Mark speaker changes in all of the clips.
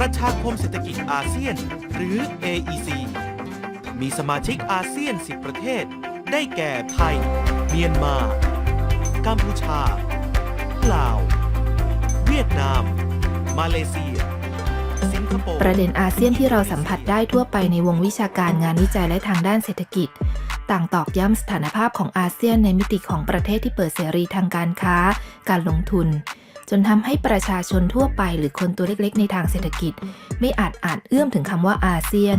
Speaker 1: ประชาคมเศรษฐกิจอาเซียน หรือ AEC มีสมาชิกอาเซียน 10 ประเทศ ได้แก่ไทย เมียนมา กัมพูชา ลาว เวียดนาม มาเลเซีย สิงคโปร์
Speaker 2: ประเด็นอาเซียนที่เราสัมผัสได้ทั่วไปในวงวิชาการงานวิจัยและทางด้านเศรษฐกิจ ต่างตอกย้ำสถานภาพของอาเซียนในมิติของประเทศที่เปิดเสรีทางการค้า การลงทุน จนทำให้ประชาชนทั่วไปหรือคนตัวเล็กๆ ในทางเศรษฐกิจ ไม่อาจอ่านเอื้อมถึงคำว่าอาเซียน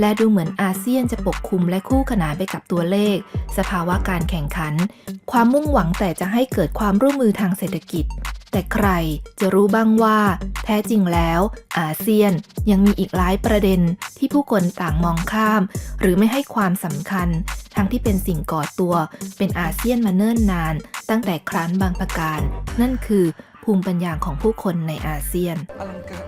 Speaker 2: และดูเหมือนอาเซียนจะปกคลุมและคู่ขนานไปกับตัวเลข สภาวะการแข่งขัน ความมุ่งหวังแต่จะให้เกิดความร่วมมือทางเศรษฐกิจ แต่ใครจะรู้บ้างว่า แท้จริงแล้ว อาเซียนยังมีอีกหลายประเด็นที่ผู้คนต่างมองข้าม หรือไม่ให้ความสำคัญ ทั้งที่เป็นสิ่งก่อตัว เป็นอาเซียนมาเนิ่นนาน ตั้งแต่ครั้นบางประการ นั่นคือ ภูมิปัญญาของผู้คนในอาเซียน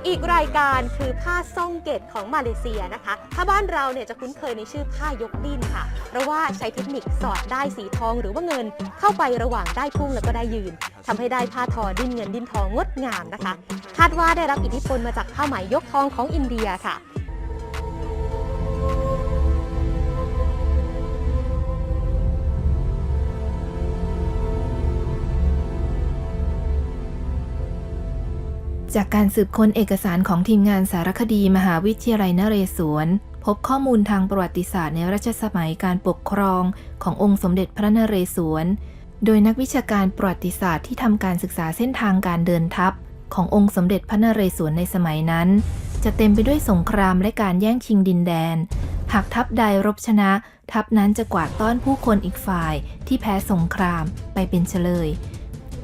Speaker 3: อีกรายการคือผ้าซ่องเกตของมาเลเซียนะคะถ้าบ้านเราเนี่ยจะคุ้นเคยในชื่อผ้ายกดิ้นค่ะ เพราะว่าใช้เทคนิคสอดได้สีทองหรือว่าเงินเข้าไประหว่างได้พุ่งแล้วก็ได้ยืนทำให้ได้ผ้าทอดิ้นเงินดิ้นทองงดงามนะคะ คาดว่าได้รับอิทธิพลมาจากผ้าไหมยกทองของอินเดียค่ะ
Speaker 2: จากการสืบค้นเอกสารของทีมงานสารคดีมหาวิทยาลัยนเรศวร พบข้อมูลทางประวัติศาสตร์ในรัชสมัยการปกครองขององค์สมเด็จพระนเรศวร โดยนักวิชาการประวัติศาสตร์ที่ทำการศึกษาเส้นทางการเดินทัพ ขององค์สมเด็จพระนเรศวรในสมัยนั้น จะเต็มไปด้วยสงครามและการแย่งชิงดินแดน หากทัพใดรบชนะ ทัพนั้นจะกวาดต้อนผู้คนอีกฝ่ายที่แพ้สงครามไปเป็นเฉลย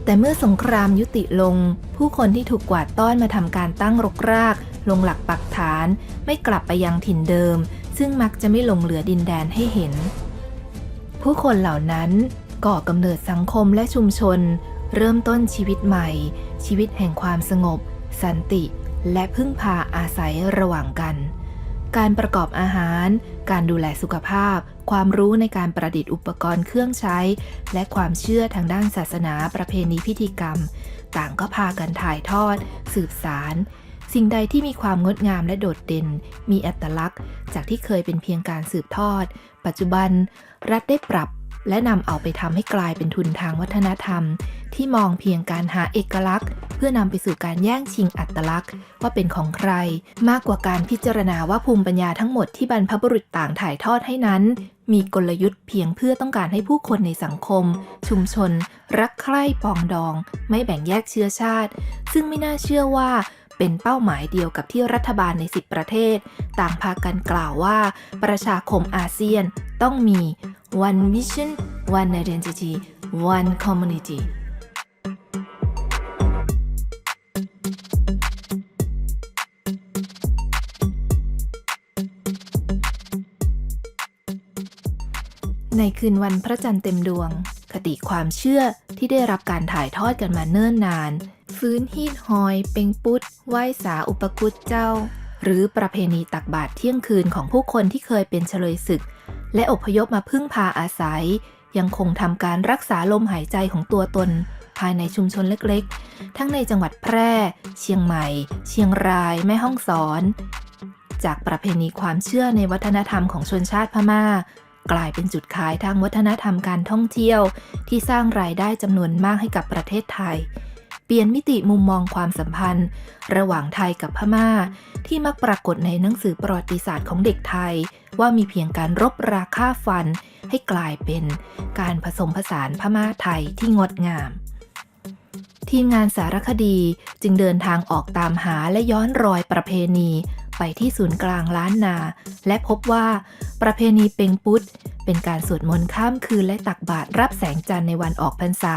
Speaker 2: แต่เมื่อสงครามยุติลง ผู้คนที่ถูกกวาดต้อนมาทำการตั้งรกราก ลงหลักปักฐาน ไม่กลับไปยังถิ่นเดิม ซึ่งมักจะไม่หลงเหลือดินแดนให้เห็น ผู้คนเหล่านั้นก่อกำเนิดสังคมและชุมชน เริ่มต้นชีวิตใหม่ ชีวิตแห่งความสงบ สันติ และพึ่งพาอาศัยระหว่างกัน การประกอบอาหาร การดูแลสุขภาพ ความรู้ในการประดิษฐ์อุปกรณ์เครื่องใช้ และความเชื่อทางด้านศาสนาประเพณีพิธีกรรม ต่างก็พากันถ่ายทอด สืบสาร สิ่งใดที่มีความงดงามและโดดเด่น มีอัตลักษณ์ จากที่เคยเป็นเพียงการสืบทอด ปัจจุบัน รัฐได้ปรับ และนำเอาไปทำให้กลายเป็นทุนทางวัฒนธรรม ที่มองเพียงการหาเอกลักษณ์ เพื่อนำไปสู่การแย่งชิงอัตลักษณ์ ว่าเป็นของใคร มากกว่าการพิจารณาว่าภูมิปัญญาทั้งหมดที่บรรพบุรุษต่างถ่ายทอดให้นั้น มีกลยุทธ์เพียงเพื่อต้องการให้ผู้คนในสังคม ชุมชน รักใคร่ปองดอง ไม่แบ่งแยกเชื้อชาติ ซึ่งไม่น่าเชื่อว่าเป็นเป้าหมายเดียวกับที่รัฐบาลใน 10 ประเทศ ต่างพากันกล่าวว่า ประชาคมอาเซียนต้องมี one vision one identity one community ในคืนวันพระจันทร์เต็มดวง คติความเชื่อที่ได้รับการถ่ายทอดกันมาเนิ่นนาน ฟื้นฮีดฮอย เป็งปุ๊ดไหว้สาอุปกุตเจ้า หรือประเพณีตักบาตรเที่ยงคืนของผู้คนที่เคยเป็นเฉลยศึก และอพยพมาพึ่งพาอาศัย ยังคงทำการรักษาลมหายใจของตัวตน ภายในชุมชนเล็กๆ ทั้งในจังหวัดแพร่ เชียงใหม่ เชียงราย แม่ฮ่องสอน จากประเพณีความเชื่อในวัฒนธรรมของชนชาติพม่า กลายเป็นจุดขายทางวัฒนธรรมการท่องเที่ยว ที่สร้างรายได้จำนวนมากให้กับประเทศไทยเปลี่ยนมิติมุมมองความสัมพันธ์ ระหว่างไทยกับพม่า ที่มักปรากฏในหนังสือประวัติศาสตร์ของเด็กไทย ว่ามีเพียงการรบราค่าฟัน ให้กลายเป็นการผสมผสานพม่าไทยที่งดงาม ทีมงานสารคดีจึงเดินทางออกตามหาและย้อนรอยประเพณีไปที่ศูนย์กลางล้านนา และพบว่าประเพณีเป็งปุตเป็นการสวดมนต์ข้ามคืนและตักบาตรรับแสงจันทร์ในวันออกพรรษา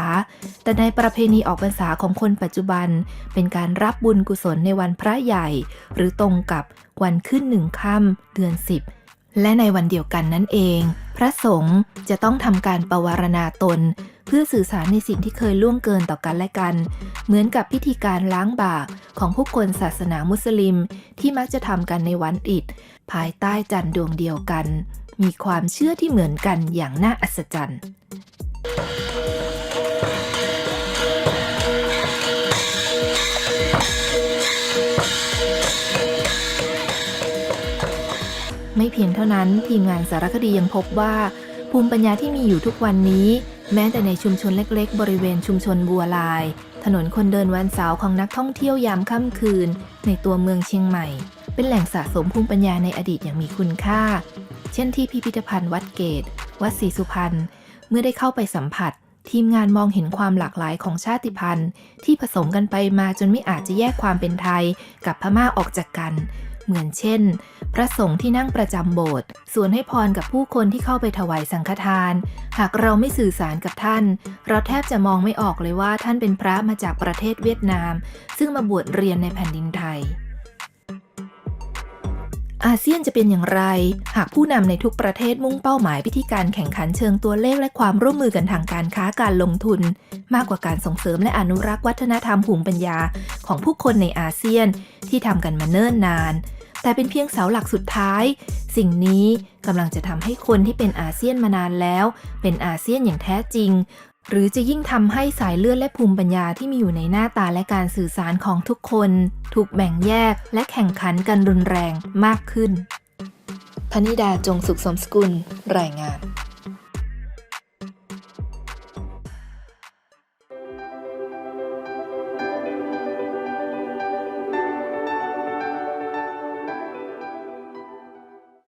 Speaker 2: แต่ในประเพณีออกพรรษาของคนปัจจุบัน เป็นการรับบุญกุศลในวันพระใหญ่ หรือตรงกับวันขึ้นหนึ่งค่ำเดือนสิบ และในวันเดียวกันนั่นเอง พระสงฆ์จะต้องทำการปรวารณาตน เพื่อสื่อสารในสิ่งที่เคยล่วงเกินต่อกันและกัน เหมือนกับพิธีการล้างบาปของผู้คนศาสนามุสลิม ที่มักจะทำกันในวันอิดภายใต้จันทร์ดวงเดียวกัน มีความเชื่อที่เหมือนกันอย่างน่าอัศจรรย์ พียงเท่านั้น ทีมงานสารคดียังพบว่า ภูมิปัญญาที่มีอยู่ทุกวันนี้ แม้แต่ในชุมชนเล็กๆ บริเวณชุมชนบัวลาย ถนนคนเดินวันเสาร์ของนักท่องเที่ยวยามค่ำคืน ในตัวเมืองเชียงใหม่ เป็นแหล่งสะสมภูมิปัญญาในอดีตอย่างมีคุณค่า เช่นที่พิพิธภัณฑ์วัดเกต วัดศรีสุพรรณเมื่อได้เข้าไปสัมผัส ทีมงานมองเห็นความหลากหลายของชาติพันธุ์ ที่ผสมกันไปมาจนไม่อาจจะแยกความเป็นไทยกับพม่าออกจากกัน เหมือนเช่น พระสงฆ์ที่นั่งประจำโบสถ์ส่วนให้พรกับผู้คนที่เข้าไปถวายสังฆทาน หากเราไม่สื่อสารกับท่าน เราแทบจะมองไม่ออกเลยว่าท่านเป็นพระมาจากประเทศเวียดนาม ซึ่งมาบวชเรียนในแผ่นดินไทยอาเซียนจะเป็นอย่างไร หากผู้นำในทุกประเทศมุ่งเป้าหมายพิธีการแข่งขันเชิงตัวเลขและความร่วมมือกันทางการค้าการลงทุน มากกว่าการส่งเสริมและอนุรักษ์วัฒนธรรมภูมิปัญญาของผู้คนในอาเซียนที่ทำกันมาเนิ่นนาน แต่เป็นเพียงเสาหลักสุดท้าย สิ่งนี้กำลังจะทำให้คนที่เป็นอาเซียนมานานแล้ว เป็นอาเซียนอย่างแท้จริง หรือจะยิ่งทำให้สายเลือดและภูมิปัญญาที่มีอยู่ในหน้าตาและการสื่อสารของทุกคน ถูกแบ่งแยกและแข่งขันกันรุนแรงมากขึ้นพนิดาจงสุขสมสกุล รายงาน